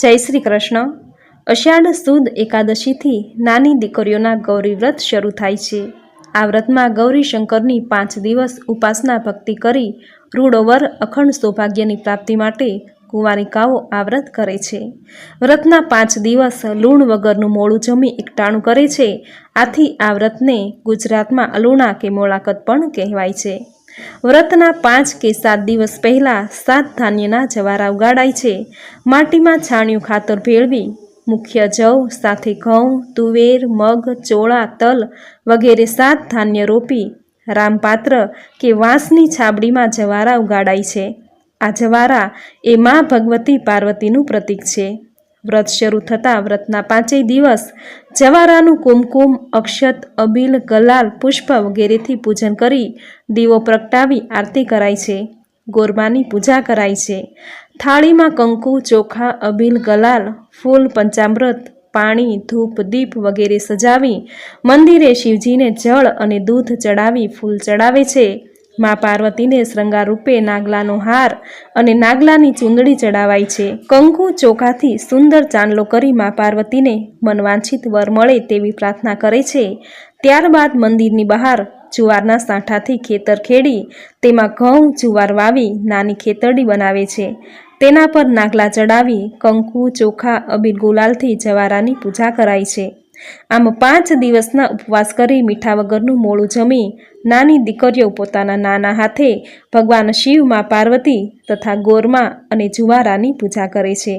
જય શ્રી કૃષ્ણ. અષાઢ સુદ એકાદશીથી નાની દીકરીઓના ગૌરી વ્રત શરૂ થાય છે. આ વ્રતમાં ગૌરી શંકરની પાંચ દિવસ ઉપાસના ભક્તિ કરી રૂડોવર અખંડ સૌભાગ્યની પ્રાપ્તિ માટે કુંવારિકાઓ આ વ્રત કરે છે. વ્રતના પાંચ દિવસ લૂણ વગરનું મોડું જમી એકટાણું કરે છે. આથી આ વ્રતને ગુજરાતમાં અલુણા કે મોળાકત પણ કહેવાય છે. વ્રતના પાંચ કે સાત દિવસ પહેલાં સાત ધાન્યના જવારા ઉગાડાય છે. માટીમાં છાણિયું ખાતર ભેળવી, મુખ્ય જવ સાથે ઘઉં, તુવેર, મગ, ચોળા, તલ વગેરે સાત ધાન્ય રોપી, રામપાત્ર કે વાંસની છાબડીમાં જવારા ઉગાડાય છે. આ જવારા એ મા ભગવતી પાર્વતીનું પ્રતીક છે. વ્રત શરૂ થતાં વ્રતના પાંચેય દિવસ જવારાનું કુમકુમ, અક્ષત, અબીલ, ગલાલ, પુષ્પ વગેરેથી પૂજન કરી દીવો પ્રગટાવી આરતી કરાય છે. ગોરબાની પૂજા કરાય છે. થાળીમાં કંકુ, ચોખા, અબીલ, ગલાલ, ફૂલ, પંચામૃત, પાણી, ધૂપ, દીપ વગેરે સજાવી મંદિરે શિવજીને જળ અને દૂધ ચડાવી ફૂલ ચડાવે છે. મા પાર્વતીને શૃંગાર રૂપે નાગલાનો હાર અને નાગલાની ચૂંદડી ચડાવાય છે. કંકુ ચોખાથી સુંદર ચાંદલો કરી મા પાર્વતીને મનવાંછિત વર મળે તેવી પ્રાર્થના કરે છે. ત્યારબાદ મંદિરની બહાર જુવારના સાંઠાથી ખેતર ખેડી તેમાં ઘઉં, જુવાર વાવી નાની ખેતરડી બનાવે છે. તેના પર નાગલા ચડાવી કંકુ, ચોખા, અબીર ગુલાલથી જવારાની પૂજા કરાય છે. આમ પાંચ દિવસના ઉપવાસ કરી મીઠા વગરનું મોડું જમી નાની દીકરીઓ પોતાના નાના હાથે ભગવાન શિવ મા પાર્વતી તથા ગોરમા અને જુવારાની પૂજા કરે છે.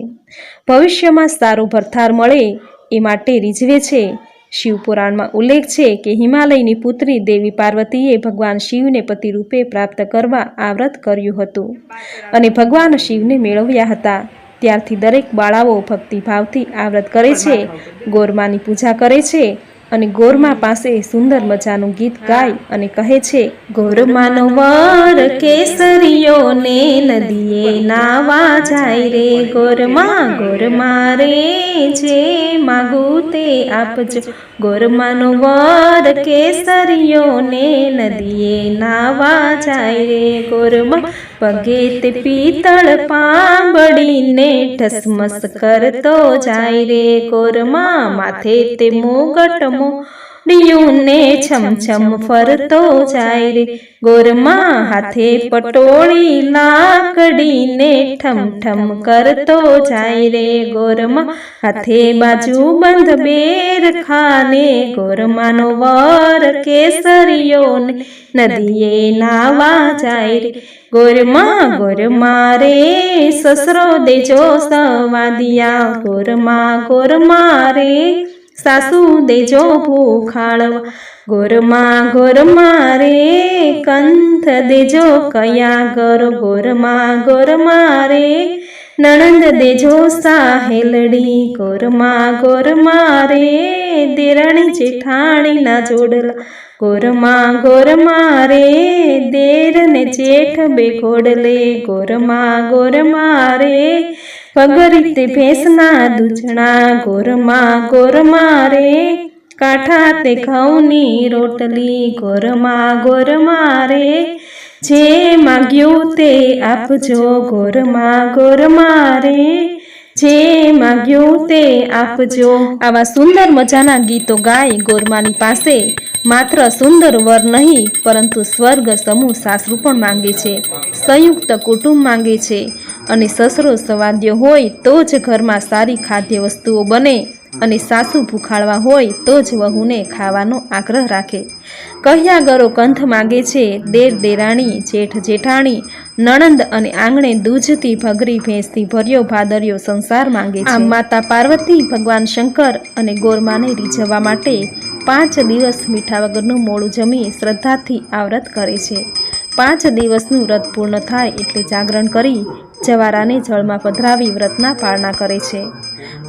ભવિષ્યમાં સારો ભરથાર મળે એ માટે રીઝવે છે. શિવપુરાણમાં ઉલ્લેખ છે કે હિમાલયની પુત્રી દેવી પાર્વતીએ ભગવાન શિવને પતિ રૂપે પ્રાપ્ત કરવા આ વ્રત કર્યું હતું અને ભગવાન શિવને મેળવ્યા હતા. ત્યારથી દરેક બાળાઓ ભક્તિભાવથી આ વ્રત કરે છે, ગોરમાની પૂજા કરે છે અને ગોરમા પાસે સુંદર મજાનું ગીત ગાય અને કહે છે ગોરમાનો વર કેસરીઓ ને નદીએ નાવા જાય રે, ગોરમા ગોરમા રે જે માગું તે આપજો. ગોરમાનો વર કેસરીઓ ને નદીએ નાવા જાય રે, ગોરમા પગે તે પિત્તળ પાંબડીને ઠસમસ કરતો જાય રે ગોરમા માથે તે મુગટ મોડિયુંને છમછમ છમ ફરતો જાય રે. ગોરમા હાથે પટોળી લાકડીને ઠમ ઠમ કરતો જાય રે. ગોરમા હાથે બાજુ બંધ બેર ખાને ગોરમાનો વર કેસરીયો ને નદીએ નાવા જાય રે. ગોરમા ગોરમા રે, સસરો દેજો સવાદિયા ગોરમા ગોરમા રે સાસુ દેજો ભૂખાળવા ગોરમાં ગોરમાં રે, કંથ દેજો કયા ગર ગોરમાં ગોરમાં રે, નણંદ દેજો સાહેલડી. ગોરમાં ગોરમાં રે, દેરાણી જેઠાણીના જોડલા. ગોરમાં ગોરમાં રે, દેર ને જેઠ બે ગોડલે ગોરમાં ગોરમાં રે પગરી તે ભેંસના દૂધણા ગોરમા ગોરમા રે. કાંઠા તે ઘઉંની રોટલી ગોરમા ગોરમા રે. જે માગ્યું તે આપજો ગોરમા ગોરમા રે. જે માગ્યું તે આપજો. આવા સુંદર મજાના ગીતો ગાય ગોરમાની પાસે. માત્ર સુંદર વર નહીં, પરંતુ સ્વર્ગ સમૂહ સાસરું પણ માંગે છે. સંયુક્ત કુટુંબ માંગે છે. અને સસરો સવાદ્ય હોય તો જ ઘરમાં સારી ખાદ્ય વસ્તુઓ બને અને સાસુ ભૂખાળવા હોય તો જ વહુને ખાવાનો આગ્રહ રાખે. કહ્યા ગરો કંથ માગે છે, દેર દેરાણી, જેઠ જેઠાણી, નણંદ અને આંગણે દૂધથી ભગરી ભેંસથી ભર્યો ભાદર્યો સંસાર માંગે છે. માતા પાર્વતી, ભગવાન શંકર અને ગોરમાને રીઝવવા માટે પાંચ દિવસ મીઠા વગરનું મોડું જમી શ્રદ્ધાથી આ વ્રત કરે છે. પાંચ દિવસનું વ્રત પૂર્ણ થાય એટલે જાગરણ કરી જવારાને જળમાં પધરાવી વ્રતના પાળના કરે છે.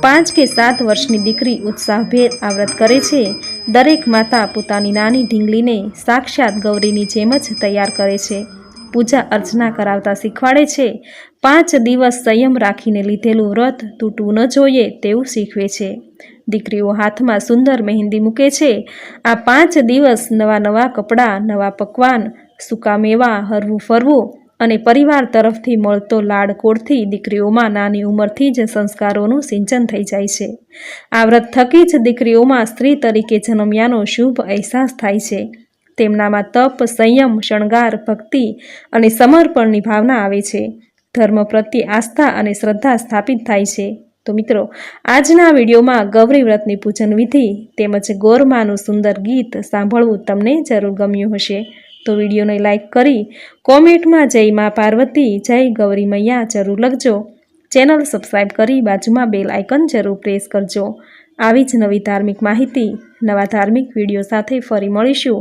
પાંચ કે સાત વર્ષની દીકરી ઉત્સાહભેર આ વ્રત કરે છે. દરેક માતા પોતાની નાની ઢીંગલીને સાક્ષાત ગૌરીની જેમ જ તૈયાર કરે છે. પૂજા અર્ચના કરાવતા શીખવાડે છે. પાંચ દિવસ સંયમ રાખીને લીધેલું વ્રત તૂટવું ન જોઈએ તેવું શીખવે છે. દીકરીઓ હાથમાં સુંદર મહેંદી મૂકે છે. આ પાંચ દિવસ નવા નવા કપડાં, નવા પકવાન, સૂકા મેવા, હરવું ફરવું અને પરિવાર તરફથી મળતો લાડકોડથી દીકરીઓમાં નાની ઉંમરથી જ સંસ્કારોનું સિંચન થઈ જાય છે. આ વ્રત થકી જ દીકરીઓમાં સ્ત્રી તરીકે જન્મ્યાનો શુભ અહેસાસ થાય છે. તેમનામાં તપ, સંયમ, શણગાર, ભક્તિ અને સમર્પણની ભાવના આવે છે. ધર્મ પ્રત્યે આસ્થા અને શ્રદ્ધા સ્થાપિત થાય છે. તો મિત્રો, આજના વિડીયોમાં ગૌરી વ્રતની પૂજન વિધિ તેમજ ગોરમાનું સુંદર ગીત સાંભળવું તમને જરૂર ગમ્યું હશે. તો વિડીયોને લાઇક કરી કોમેન્ટમાં જય મા પાર્વતી, જય ગૌરી મૈયા જરૂર લખજો. ચેનલ સબસ્ક્રાઈબ કરી બાજુમાં બેલ આઇકન જરૂર પ્રેસ કરજો. આવી જ નવી ધાર્મિક માહિતી, નવા ધાર્મિક વીડિયો સાથે ફરી મળીશું.